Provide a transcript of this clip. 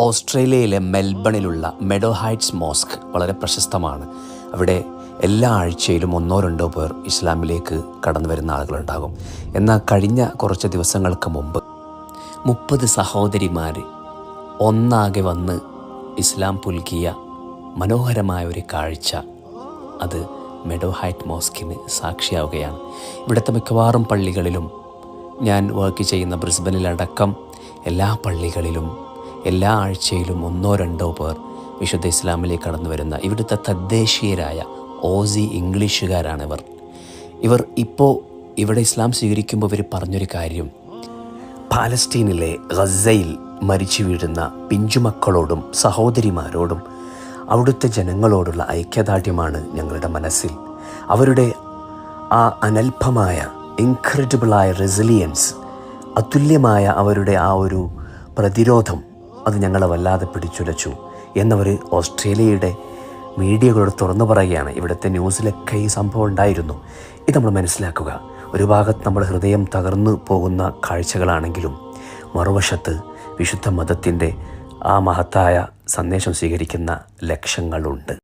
ഓസ്ട്രേലിയയിലെ മെൽബണിലുള്ള meadow heights mosque വളരെ പ്രശസ്തമാണ്. അവിടെ എല്ലാ ആഴ്ചയിലും ഒന്നോ രണ്ടോ പേർ ഇസ്ലാമിലേക്ക് കടന്നു വരുന്ന ആളുകളുണ്ടാകും. എന്നാൽ കഴിഞ്ഞ കുറച്ച് ദിവസങ്ങൾക്ക് മുമ്പ് മുപ്പത് സഹോദരിമാർ ഒന്നാകെ വന്ന് ഇസ്ലാം പുൽകിയ മനോഹരമായ ഒരു കാഴ്ച അത് മെഡോ ഹൈറ്റ് മോസ്കിന് സാക്ഷിയാവുകയാണ്. ഇവിടുത്തെ മിക്കവാറും പള്ളികളിലും ഞാൻ വർക്ക് ചെയ്യുന്ന ബ്രിസ്ബനിലടക്കം എല്ലാ പള്ളികളിലും എല്ലാ ആഴ്ചയിലും ഒന്നോ രണ്ടോ പേർ വിശുദ്ധ ഇസ്ലാമിലേക്ക് കടന്നു വരുന്ന ഇവിടുത്തെ തദ്ദേശീയരായ ഓസി ഇംഗ്ലീഷുകാരാണ് ഇവർ. ഇവർ ഇപ്പോൾ ഇവിടെ ഇസ്ലാം സ്വീകരിക്കുമ്പോൾ ഇവർ പറഞ്ഞൊരു കാര്യം. പാലസ്തീനിലെ ഗസയിൽ മരിച്ചു വീഴുന്ന പിഞ്ചുമക്കളോടും സഹോദരിമാരോടും അവിടുത്തെ ജനങ്ങളോടുള്ള ഐക്യദാർഢ്യമാണ് ഞങ്ങളുടെ മനസ്സിൽ. അവരുടെ ആ അനൽപമായ ഇൻക്രെഡിബിളായ റെസിലിയൻസ് അതുല്യമായ അവരുടെ ആ ഒരു പ്രതിരോധം അത് ഞങ്ങളെ വല്ലാതെ പിടിച്ചുലച്ചു. എന്നവർ ഓസ്ട്രേലിയയുടെ മീഡിയകളോട് തുറന്നു പറയുകയാണ്. ഇവിടുത്തെ ന്യൂസിലൊക്കെ ഈ സംഭവം ഉണ്ടായിരുന്നു. ഇത് നമ്മൾ മനസ്സിലാക്കുക. ഒരു ഭാഗത്ത് നമ്മുടെ ഹൃദയം തകർന്നു പോകുന്ന കാഴ്ചകളാണെങ്കിലും മറുവശത്ത് വിശുദ്ധ മതത്തിന്റെ ആ മഹത്തായ സന്ദേശം സ്വീകരിക്കുന്ന ലക്ഷങ്ങളുണ്ട്.